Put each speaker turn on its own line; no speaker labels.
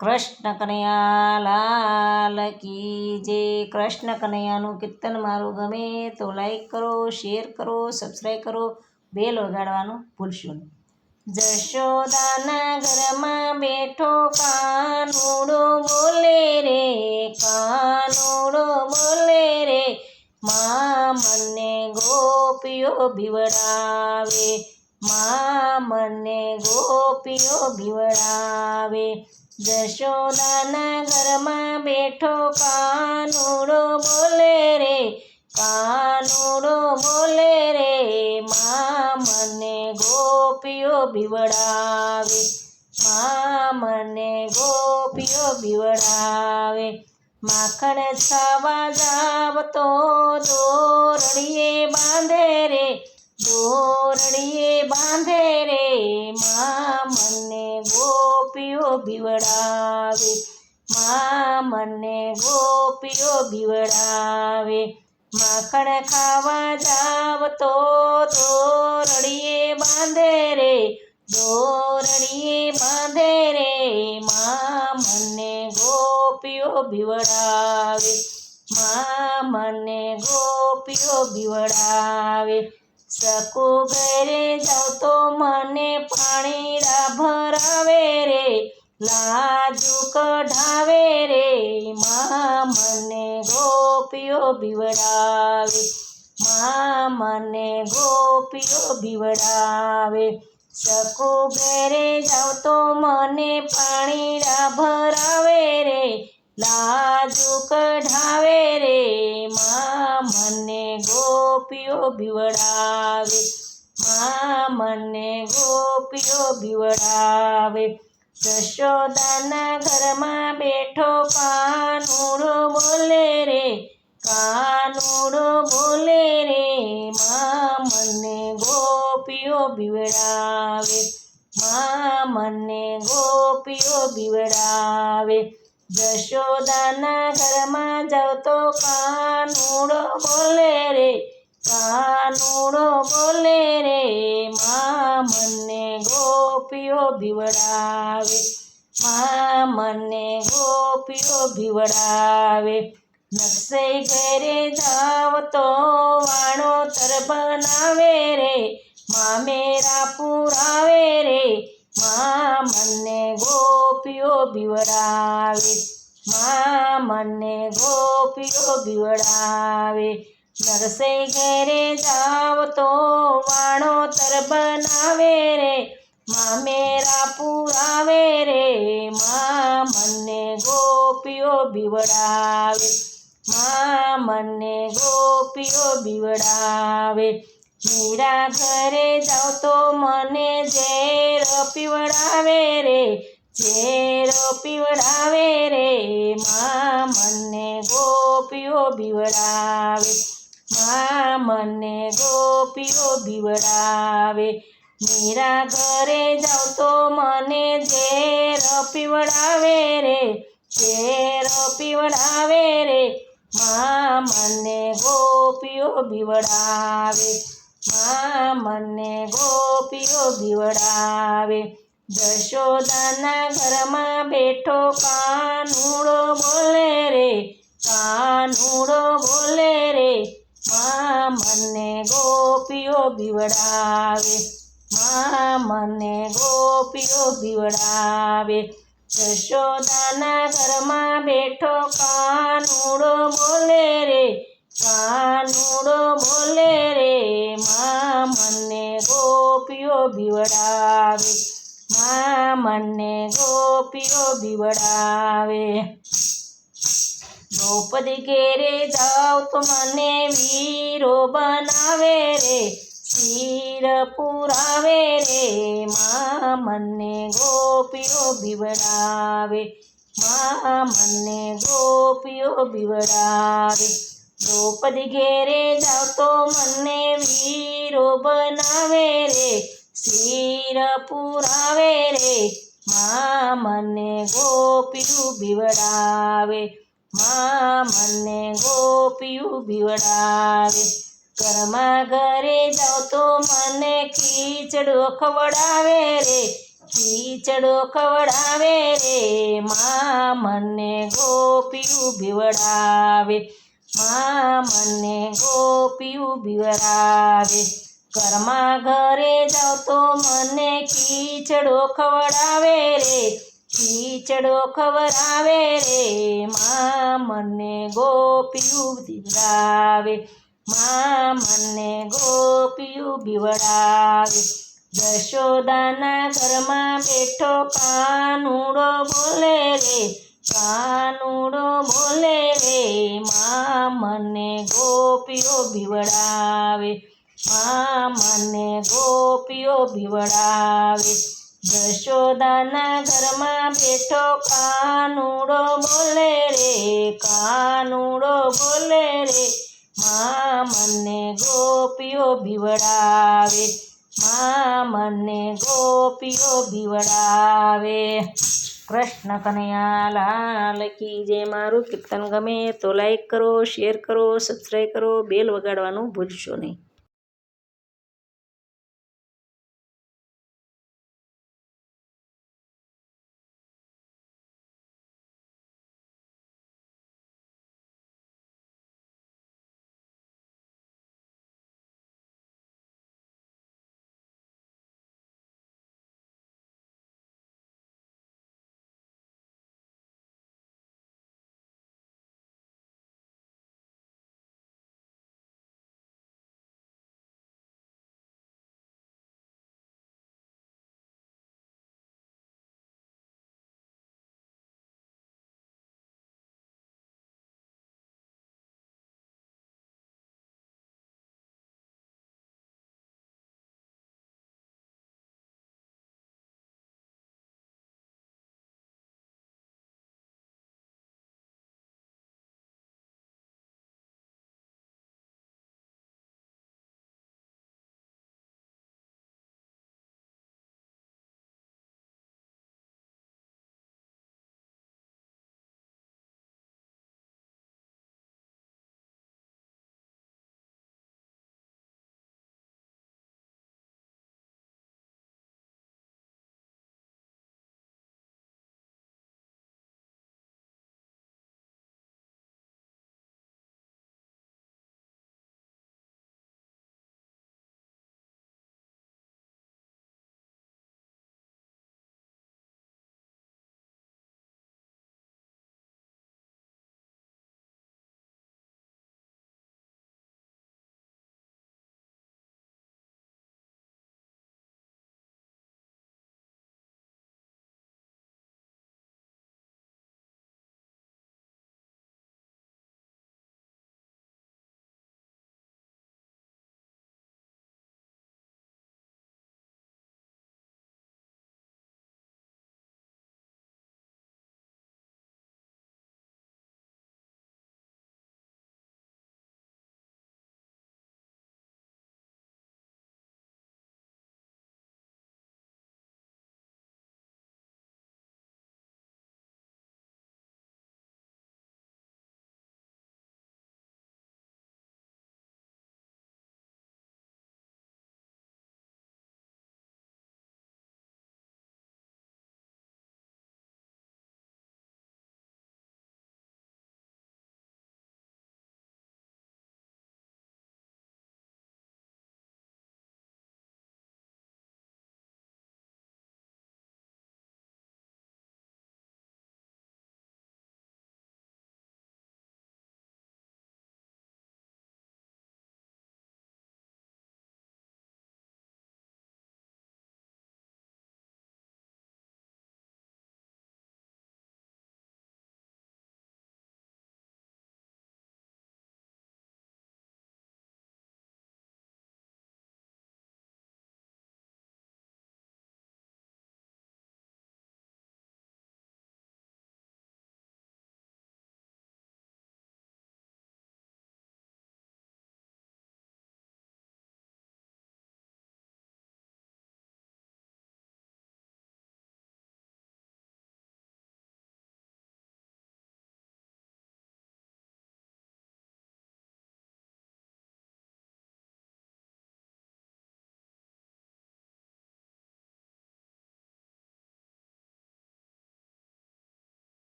કૃષ્ણ કનૈયા લાલ કી જે કૃષ્ણ કનૈયાનું કીર્તન મારું ગમે તો લાઈક કરો શેર કરો સબસ્ક્રાઈબ કરો બેલ વગાડવાનું ભૂલશો નહીં. જશોદાના ઘરમાં બેઠો કાનુડો બોલે રે, કાનુડો બોલે રે, મા મને ગોપીઓ બીવડાવે મા મને ગોપીઓ બીવડાવે જશોદાના ઘરમાં બેઠો કાનુડો બોલે રે, કાનુડો બોલે રે, મા મને ગોપીઓ બીવડાવે, મા મને ગોપીઓ બીવડાવે. માખણ છાવા જાવ તો દોરડીએ બાંધે રે, દોરડીએ બાંધે રે, મા બીવડાવે મા મને ગોપીઓ બીવડાવે માખણ ખાવા જાવ તો દોરડીએ બાંધે રે. દોરડીએ બાંધે રે. મા મને ગોપીઓ બીવડાવે મા મને ગોપીઓ બીવડાવે સકુ ઘરે જાવ તો મને પાણી ભરાવે રે. લાજુ કઢાવે રે, મા મને ગોપીઓ બીવડાવે. મા મને ગોપીઓ બીવડાવે. સકુ ઘેરે જાવ તો મને પાણી ભરાવે રે. લાજુ કઢાવે રે, મા મને ગોપીઓ બીવડાવે. મા મને ગોપીઓ બીવડાવે. જશોદાના ઘરમાં બેઠો કાનુડો બોલે રે, કાનુડો બોલે રે, મા મને ગોપીઓ બીવડાવે, મા મને ગોપીઓ બીવડાવે. જશોદાના ઘરમાં જાવ તો કાનુડો બોલે રે કાનુડો બોલે રે મા મને ગોપીઓ ભીવડાવે મા મને ગોપીઓ ભીવડાવે. નસે ઘરે જાવ તો વાણો તર બનાવે રે મા મેરા પુરાવે રે મા મને ગોપીઓ બીવડાવે મા મને ગોપીઓ બીવડાવે નરસે ઘેરે જાવ તો વાણો તર બનાવે રે. માં મેરા પુરાવે રે. મા મને ગોપીઓ બીવડાવે. મા મને ગોપીઓ બીવડાવે. મીરા ઘરે જાવ તો મને ઝેર પીવડાવે રે. ઝેર પીવડાવે રે. મા મને ગોપીઓ બીવડાવે. મા મને ગોપીઓ બીવડાવે મીરા ઘરે જાઉં તો મને ઝેર પીવડાવે રે, ઝેર પીવડાવે રે. મા મને ગોપીઓ બીવડાવે મા મને ગોપીઓ બીવડાવે જશોદાના ઘરમાં બેઠો કાનુડો બોલે રે, કાનુડો બોલે મા મને ગોપીઓ બીવડાવે, માં મને ગોપીઓ બીવડાવે. યશોદાના ઘરમાં બેઠો કાનુડો બોલે રે, કાનુડો બોલે રે, માં મને ગોપીઓ બીવડાવે, માં મને ગોપીઓ બીવડાવે. દ્રૌપદી ઘેરે જાઓ તો મને વીરો બનાવે રે, શીર પુરાવે રે, મા મને ગોપીઓ બીવડાવે, મા મને ગોપીઓ બીવડાવે. દ્રૌપદી ઘેરે જાઓ તો મને વીરો બનાવે રે, શીર પુરાવે રે, મા મને ગોપીઓ બીવડાવે. મા મને ગોપીયું બીવડાવે ઘરમાં ઘરે જાઉં તો મને ખીચડો ખવડાવે રે. ખીચડો ખવડાવે રે. મા ગોપિયું બીવડાવે મા મને ગોપિયું બીવડાવે ઘરમાં ઘરે જાઉં તો મને ખીચડો ખવડાવે રે. ખીચડો આવે રે? મા મને ગોપિયું બીવડાવે. મા મને ગોપિયું બીવડાવે. યશોદાના ઘરમાં બેઠો કાનુડો બોલે રે, કાનુડો બોલે રે. મા મને ગોપીઓ બીવડાવે. મા મને ગોપીઓ બીવડાવે. યશોદાના ઘરમાં બેઠો, કાનુડો બોલે રે, કાનુડો બોલે રે, મા, મને ગોપીઓ બીવડાવે મા, મને ગોપીઓ બીવડાવે કૃષ્ણ કનૈયા લાલ કી જે મારું કીર્તન ગમે તો લાઈક કરો શેર કરો સબસ્ક્રાઈબ કરો બેલ વગાડવાનું ભૂલશો નહીં.